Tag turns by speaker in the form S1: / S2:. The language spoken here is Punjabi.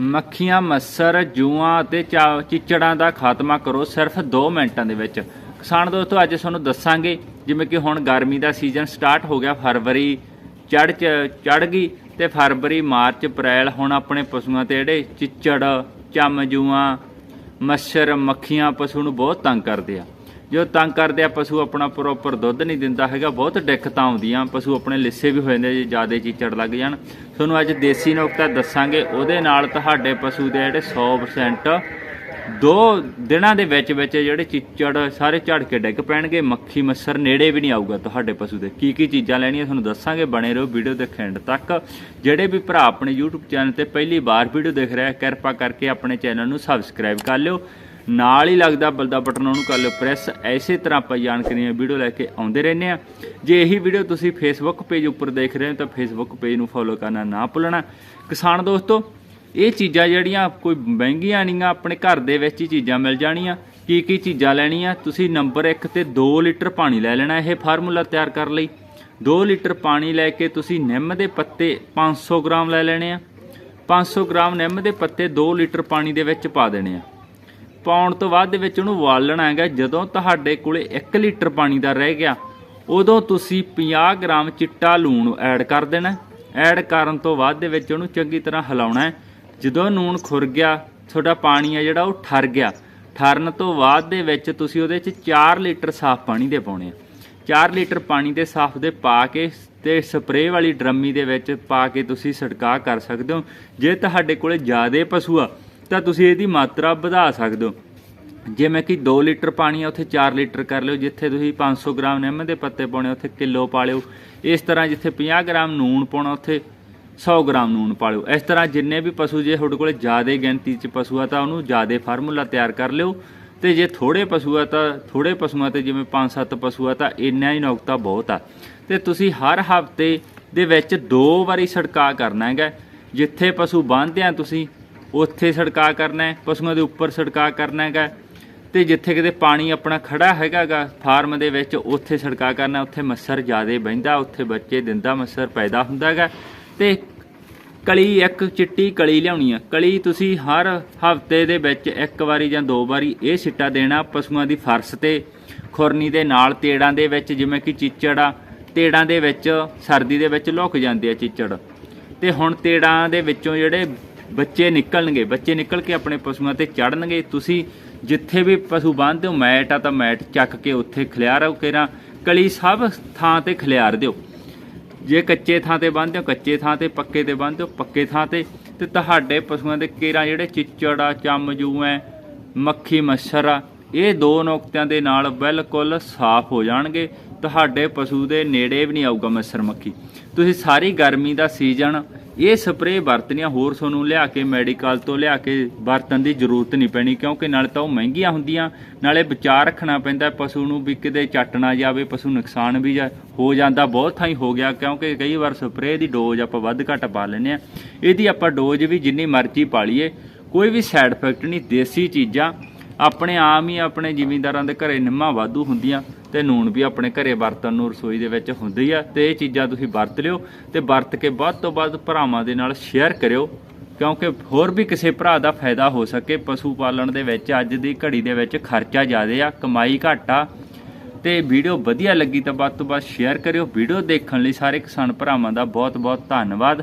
S1: ਮੱਖੀਆਂ, ਮੱਸਰ, ਜੂਆਂ ਅਤੇ ਚਾ- ਚਿੱਚੜਾਂ ਦਾ ਖਾਤਮਾ ਕਰੋ ਸਿਰਫ 2 ਮਿੰਟਾਂ ਦੇ ਵਿੱਚ। ਕਿਸਾਨ ਦੋਸਤੋ, ਅੱਜ ਤੁਹਾਨੂੰ ਦੱਸਾਂਗੇ, ਜਿਵੇਂ ਕਿ ਹੁਣ ਗਰਮੀ ਦਾ ਸੀਜ਼ਨ ਸਟਾਰਟ ਹੋ ਗਿਆ, ਫਰਵਰੀ ਚੜ ਚੜ ਗਈ ਤੇ ਫਰਵਰੀ, ਮਾਰਚ, ਅਪ੍ਰੈਲ ਹੁਣ ਆਪਣੇ ਪਸ਼ੂਆਂ ਤੇ ਜਿਹੜੇ ਚਿੱਚੜ, ਚਮ ਜੂਆਂ ਮੱਛਰ ਮੱਖੀਆਂ, ਪਸ਼ੂ ਨੂੰ ਬਹੁਤ ਤੰਗ ਕਰਦੇ ਆ। ਜੋ ਤੰਗ ਕਰਦੇ ਆ, ਪਸ਼ੂ ਆਪਣਾ ਪ੍ਰੋਪਰ ਦੁੱਧ ਨਹੀਂ ਦਿੰਦਾ ਹੈਗਾ, ਬਹੁਤ ਦਿੱਕਤਾਂ ਆਉਂਦੀਆਂ, ਪਸ਼ੂ ਆਪਣੇ ਲਿੱਸੇ ਵੀ ਹੋ ਜਾਂਦੇ ਜੇ ਜ਼ਿਆਦਾ ਚੀਚੜ ਲੱਗ ਜਾਣ। ਤੁਹਾਨੂੰ ਅੱਜ ਦੇਸੀ ਨੁਕਤਾ ਦੱਸਾਂਗੇ, ਉਹਦੇ ਨਾਲ ਤੁਹਾਡੇ ਪਸ਼ੂ ਦੇ ਜਿਹੜੇ 100% ਦੋ ਦਿਨਾਂ ਦੇ ਵਿੱਚ ਵਿੱਚ ਜਿਹੜੇ ਚਿੱਚੜ ਸਾਰੇ ਝੜ ਕੇ ਡਿੱਗ ਪੈਣਗੇ, ਮੱਖੀ ਮੱਛਰ ਨੇੜੇ ਵੀ ਨਹੀਂ ਆਊਗਾ ਤੁਹਾਡੇ ਪਸ਼ੂ ਦੇ। ਕੀ ਕੀ ਚੀਜ਼ਾਂ ਲੈਣੀਆਂ ਤੁਹਾਨੂੰ ਦੱਸਾਂਗੇ, ਬਣੇ ਰਹੋ ਵੀਡੀਓ ਦੇ ਐਂਡ ਤੱਕ। ਜਿਹੜੇ ਵੀ ਭਰਾ ਆਪਣੇ YouTube ਚੈਨਲ ਤੇ ਪਹਿਲੀ ਵਾਰ ਵੀਡੀਓ ਦੇਖ ਰਿਹਾ ਕਿਰਪਾ ਕਰਕੇ ਆਪਣੇ ਚੈਨਲ ਨੂੰ ਸਬਸਕ੍ਰਾਈਬ ਕਰ ਲਿਓ। ਨਾਲ ਹੀ ਲੱਗਦਾ ਬਲਦਾ ਬਟਨ ਉਹਨੂੰ ਕਰ ਲਿਓ ਪ੍ਰੈਸ ਐਸੇ ਤਰ੍ਹਾਂ ਆਪਾਂ ਜਾਣਕਾਰੀਆਂ ਵੀਡੀਓ ਲੈ ਕੇ ਆਉਂਦੇ ਰਹਿੰਦੇ ਆ ਜੇ ਇਹੀ ਵੀਡੀਓ ਤੁਸੀਂ ਫੇਸਬੁੱਕ ਪੇਜ ਉੱਪਰ ਦੇਖ ਰਹੇ ਹੋ ਤਾਂ ਫੇਸਬੁੱਕ ਪੇਜ ਨੂੰ ਫੋਲੋ ਕਰਨਾ ਨਾ ਭੁੱਲਣਾ। ਕਿਸਾਨ ਦੋਸਤੋ, ਇਹ ਚੀਜ਼ਾਂ ਜਿਹੜੀਆਂ ਕੋਈ ਮਹਿੰਗੀਆਂ ਨਹੀਂ ਆਪਣੇ ਘਰ ਦੇ ਵਿੱਚ ਹੀ ਚੀਜ਼ਾਂ ਮਿਲ ਜਾਣੀਆਂ। ਕੀ ਕੀ ਚੀਜ਼ਾਂ ਲੈਣੀਆਂ? ਤੁਸੀਂ ਨੰਬਰ 1 ਤੇ 2 ਲੀਟਰ ਪਾਣੀ ਲੈ ਲੈਣਾ ਇਹ ਫਾਰਮੂਲਾ ਤਿਆਰ ਕਰਨ ਲਈ। 2 ਲੀਟਰ ਪਾਣੀ ਲੈ ਕੇ ਤੁਸੀਂ ਨਿੰਮ ਦੇ ਪੱਤੇ 500 ਗ੍ਰਾਮ ਲੈ ਲੈਣੇ ਆ। 500 ਗ੍ਰਾਮ ਨਿੰਮ ਦੇ ਪੱਤੇ 2 ਲੀਟਰ ਪਾਣੀ ਦੇ ਵਿੱਚ ਪਾ ਦੇਣੇ ਆ। ਪਾਉਣ ਤੋਂ ਬਾਅਦ ਦੇ ਵਿੱਚ ਉਹਨੂੰ ਉਬਾਲਣਾ ਹੈਗਾ। ਜਦੋਂ ਤੁਹਾਡੇ ਕੋਲੇ 1 ਲੀਟਰ ਪਾਣੀ ਦਾ ਰਹਿ ਗਿਆ, ਉਦੋਂ ਤੁਸੀਂ 50 ਗ੍ਰਾਮ ਚਿੱਟਾ ਲੂਣ ਐਡ ਕਰ ਦੇਣਾ ਐਡ ਕਰਨ ਤੋਂ ਬਾਅਦ ਦੇ ਵਿੱਚ ਉਹਨੂੰ ਚੰਗੀ ਤਰ੍ਹਾਂ ਹਿਲਾਉਣਾ ਹੈ। ਜਦੋਂ ਲੂਣ ਖੁਰ ਗਿਆ, ਤੁਹਾਡਾ ਪਾਣੀ ਆ ਜਿਹੜਾ ਉਹ ਠਰ ਗਿਆ। ਠਰਨ ਤੋਂ ਬਾਅਦ ਦੇ ਵਿੱਚ ਤੁਸੀਂ ਉਹਦੇ 'ਚ 4 ਲੀਟਰ ਸਾਫ਼ ਪਾਣੀ ਦੇ ਪਾਉਣੇ ਆ। 4 ਲੀਟਰ ਪਾਣੀ ਦੇ ਸਾਫ਼ ਦੇ ਪਾ ਕੇ ਤੇ ਸਪਰੇਅ ਵਾਲੀ ਡਰਮੀ ਦੇ ਵਿੱਚ ਪਾ ਕੇ ਤੁਸੀਂ ਛਿੜਕਾਅ ਕਰ ਸਕਦੇ ਹੋ। ਜੇ ਤੁਹਾਡੇ ਕੋਲੇ ਜ਼ਿਆਦਾ ਪਸ਼ੂ ਆ ਤਾਂ ਤੁਸੀਂ ਇਹਦੀ ਮਾਤਰਾ ਵਧਾ ਸਕਦੇ ਹੋ। ਜਿਵੇਂ ਕਿ 2 ਲੀਟਰ ਪਾਣੀ ਆ, ਉੱਥੇ 4 ਲੀਟਰ ਕਰ ਲਿਓ। ਜਿੱਥੇ ਤੁਸੀਂ 500 ਗ੍ਰਾਮ ਨਿੰਮ ਦੇ ਪੱਤੇ ਪਾਉਣੇ ਉੱਥੇ ਕਿਲੋ ਪਾ ਲਿਓ। ਇਸ ਤਰ੍ਹਾਂ ਜਿੱਥੇ 50 ਗ੍ਰਾਮ ਨੂਣ ਪਾਉਣਾ, ਉੱਥੇ 100 ਗ੍ਰਾਮ ਨੂਣ ਪਾ ਲਿਓ। ਇਸ ਤਰ੍ਹਾਂ ਜਿੰਨੇ ਵੀ ਪਸ਼ੂ ਜੇ ਤੁਹਾਡੇ ਕੋਲ ਜ਼ਿਆਦਾ ਗਿਣਤੀ 'ਚ ਪਸ਼ੂ ਆ, ਤਾਂ ਉਹਨੂੰ ਜ਼ਿਆਦਾ ਫਾਰਮੂਲਾ ਤਿਆਰ ਕਰ ਲਿਓ। ਤੇ ਜੇ ਥੋੜੇ ਪਸ਼ੂ ਆ, ਤਾਂ ਥੋੜੇ ਪਸ਼ੂਆਂ ਤੇ ਜਿਵੇਂ 5-7 ਪਸ਼ੂ ਆ, ਤਾਂ ਇੰਨਾ ਹੀ ਨੁਕਤਾ ਬਹੁਤ ਆ। ਤੇ ਤੁਸੀਂ ਹਰ ਹਫ਼ਤੇ ਦੇ ਵਿੱਚ ਦੋ ਵਾਰੀ ਛਿੜਕਾਅ ਕਰਨਾ ਹੈਗਾ। ਜਿੱਥੇ ਪਸ਼ੂ ਬੰਨ੍ਹਦੇ ਆ, ਤੁਸੀਂ ਉੱਥੇ ਛੜਕਾ ਕਰਨਾ ਹੈ, ਪਸ਼ੂਆਂ ਦੇ ਉੱਪਰ ਛੜਕਾ ਕਰਨਾ ਹੈਗਾ। ਤੇ ਜਿੱਥੇ ਕਿਤੇ ਪਾਣੀ ਆਪਣਾ ਖੜਾ ਹੈਗਾਗਾ, ਫਾਰਮ ਦੇ ਵਿੱਚ ਉੱਥੇ ਛੜਕਾ ਕਰਨਾ, ਉੱਥੇ ਮੱਛਰ ਜ਼ਿਆਦੇ ਬਹਿੰਦਾ ਉੱਥੇ ਬੱਚੇ ਦਿੰਦਾ ਮੱਛਰ ਪੈਦਾ ਹੁੰਦਾ ਹੈਗਾ ਤੇ ਕਲੀ ਇੱਕ ਚਿੱਟੀ ਕਲੀ ਲਿਆਉਣੀ ਆ। ਕਲੀ ਤੁਸੀਂ ਹਰ ਹਫ਼ਤੇ ਦੇ ਵਿੱਚ ਇੱਕ ਵਾਰੀ ਜਾਂ ਦੋ ਵਾਰੀ ਇਹ ਸਿੱਟਾ ਦੇਣਾ ਪਸ਼ੂਆਂ ਦੀ ਫਰਸ਼ ਤੇ, ਖੁਰਨੀ ਦੇ ਨਾਲ ਤੇੜਾਂ ਦੇ ਵਿੱਚ, ਜਿਵੇਂ ਕਿ ਚਿੱਚੜ ਆ, ਤੇੜਾਂ ਦੇ ਵਿੱਚ, ਸਰਦੀ ਦੇ ਵਿੱਚ ਲੁਕ ਜਾਂਦੇ ਆ ਚਿੱਚੜ। ਤੇ ਹੁਣ ਤੇੜਾਂ ਦੇ ਵਿੱਚੋਂ ਜਿਹੜੇ ਬੱਚੇ ਨਿਕਲਣਗੇ, ਬੱਚੇ ਨਿਕਲ ਕੇ ਆਪਣੇ ਪਸ਼ੂਆਂ ਤੇ ਚੜਨਗੇ ਤੁਸੀਂ ਜਿੱਥੇ ਵੀ ਪਸ਼ੂ ਬੰਨ੍ਹਦੇ ਹੋ, ਮੈਟ ਆ ਤਾਂ ਮੈਟ ਚੱਕ ਕੇ ਉੱਥੇ ਖਿਲਾਰੋ ਕੇਰਾ ਕਲੀ ਸਭ ਥਾਂ ਤੇ ਖਿਲਾਰ ਦਿਓ। ਜੇ ਕੱਚੇ ਥਾਂ ਤੇ ਬੰਨ੍ਹਦੇ ਹੋ, ਕੱਚੇ ਥਾਂ ਤੇ, ਪੱਕੇ ਤੇ ਬੰਨ੍ਹਦੇ ਹੋ, ਪੱਕੇ ਥਾਂ ਤੇ। ਤੇ ਤੁਹਾਡੇ ਪਸ਼ੂਆਂ ਦੇ ਕੇਰਾ ਜਿਹੜੇ ਚਿੱਚੜ ਆ, ਚਮ ਜੂ ਐ, ਮੱਖੀ, ਮੱਛਰ ਆ, ਇਹ ਦੋ ਨੁਕਤਿਆਂ ਦੇ ਨਾਲ ਬਿਲਕੁਲ ਸਾਫ਼ ਹੋ ਜਾਣਗੇ। ਤੁਹਾਡੇ ਪਸ਼ੂ ਦੇ ਨੇੜੇ ਵੀ ਨਹੀਂ ਆਊਗਾ ਮੱਛਰ ਮੱਖੀ। ਤੁਸੀਂ ਸਾਰੀ ਗਰਮੀ ਦਾ ਸੀਜ਼ਨ ਇਹ ਸਪਰੇਅ ਵਰਤਣੀਆਂ ਹੋਰ ਤੁਹਾਨੂੰ ਲਿਆ ਕੇ ਮੈਡੀਕਲ ਤੋਂ ਲਿਆ ਕੇ ਵਰਤਣ ਦੀ ਜ਼ਰੂਰਤ ਨਹੀਂ ਪੈਣੀ, ਕਿਉਂਕਿ ਨਾਲੇ ਤਾਂ ਉਹ ਮਹਿੰਗੀਆਂ ਹੁੰਦੀਆਂ। ਨਾਲੇ ਬਚਾਅ ਰੱਖਣਾ ਪੈਂਦਾ ਪਸ਼ੂ ਨੂੰ ਵੀ ਕਿਤੇ ਚੱਟ ਨਾ ਜਾਵੇ, ਪਸ਼ੂ ਨੁਕਸਾਨ ਵੀ ਜਾ ਹੋ ਜਾਂਦਾ, ਬਹੁਤ ਥਾਈਂ ਹੋ ਗਿਆ, ਕਿਉਂਕਿ ਕਈ ਵਾਰ ਸਪਰੇਅ ਦੀ ਡੋਜ਼ ਆਪਾਂ ਵੱਧ ਘੱਟ ਪਾ ਲੈਂਦੇ ਆ ਇਹਦੀ ਆਪਾਂ ਡੋਜ਼ ਵੀ ਜਿੰਨੀ ਮਰਜ਼ੀ ਪਾ ਲਈਏ, ਕੋਈ ਵੀ ਸਾਈਡ ਇਫੈਕਟ ਨਹੀਂ, ਦੇਸੀ ਚੀਜ਼ਾਂ ਆਪਣੇ ਆਮ ਹੀ ਆਪਣੇ ਜ਼ਿਮੀਂਦਾਰਾਂ ਦੇ ਘਰੇ ਨਿੰਮਾਂ ਵਾਧੂ ਹੁੰਦੀਆਂ। ਤੇ ਨੂਣ ਵੀ ਆਪਣੇ ਘਰੇ ਵਰਤਣ ਨੂੰ ਰਸੋਈ ਦੇ ਵਿੱਚ ਹੁੰਦੀ ਆ ਤੇ ਇਹ ਚੀਜ਼ਾਂ ਤੁਸੀਂ ਵਰਤ ਲਿਓ ਤੇ ਵਰਤ ਕੇ ਵੱਧ ਤੋਂ ਵੱਧ ਭਰਾਵਾਂ ਦੇ ਨਾਲ ਸ਼ੇਅਰ ਕਰਿਓ, ਕਿਉਂਕਿ ਹੋਰ ਵੀ ਕਿਸੇ ਭਰਾ ਦਾ ਫਾਇਦਾ ਹੋ ਸਕੇ। ਪਸ਼ੂ ਪਾਲਣ ਦੇ ਵਿੱਚ ਅੱਜ ਦੀ ਘੜੀ ਦੇ ਵਿੱਚ ਖਰਚਾ ਜ਼ਿਆਦਾ ਆ, ਕਮਾਈ ਘੱਟ ਆ ਤੇ ਵੀਡੀਓ ਵਧੀਆ ਲੱਗੀ ਤਾਂ ਵੱਧ ਤੋਂ ਵੱਧ ਸ਼ੇਅਰ ਕਰਿਓ। ਵੀਡੀਓ ਦੇਖਣ ਲਈ ਸਾਰੇ ਕਿਸਾਨ ਭਰਾਵਾਂ ਦਾ ਬਹੁਤ ਬਹੁਤ ਧੰਨਵਾਦ।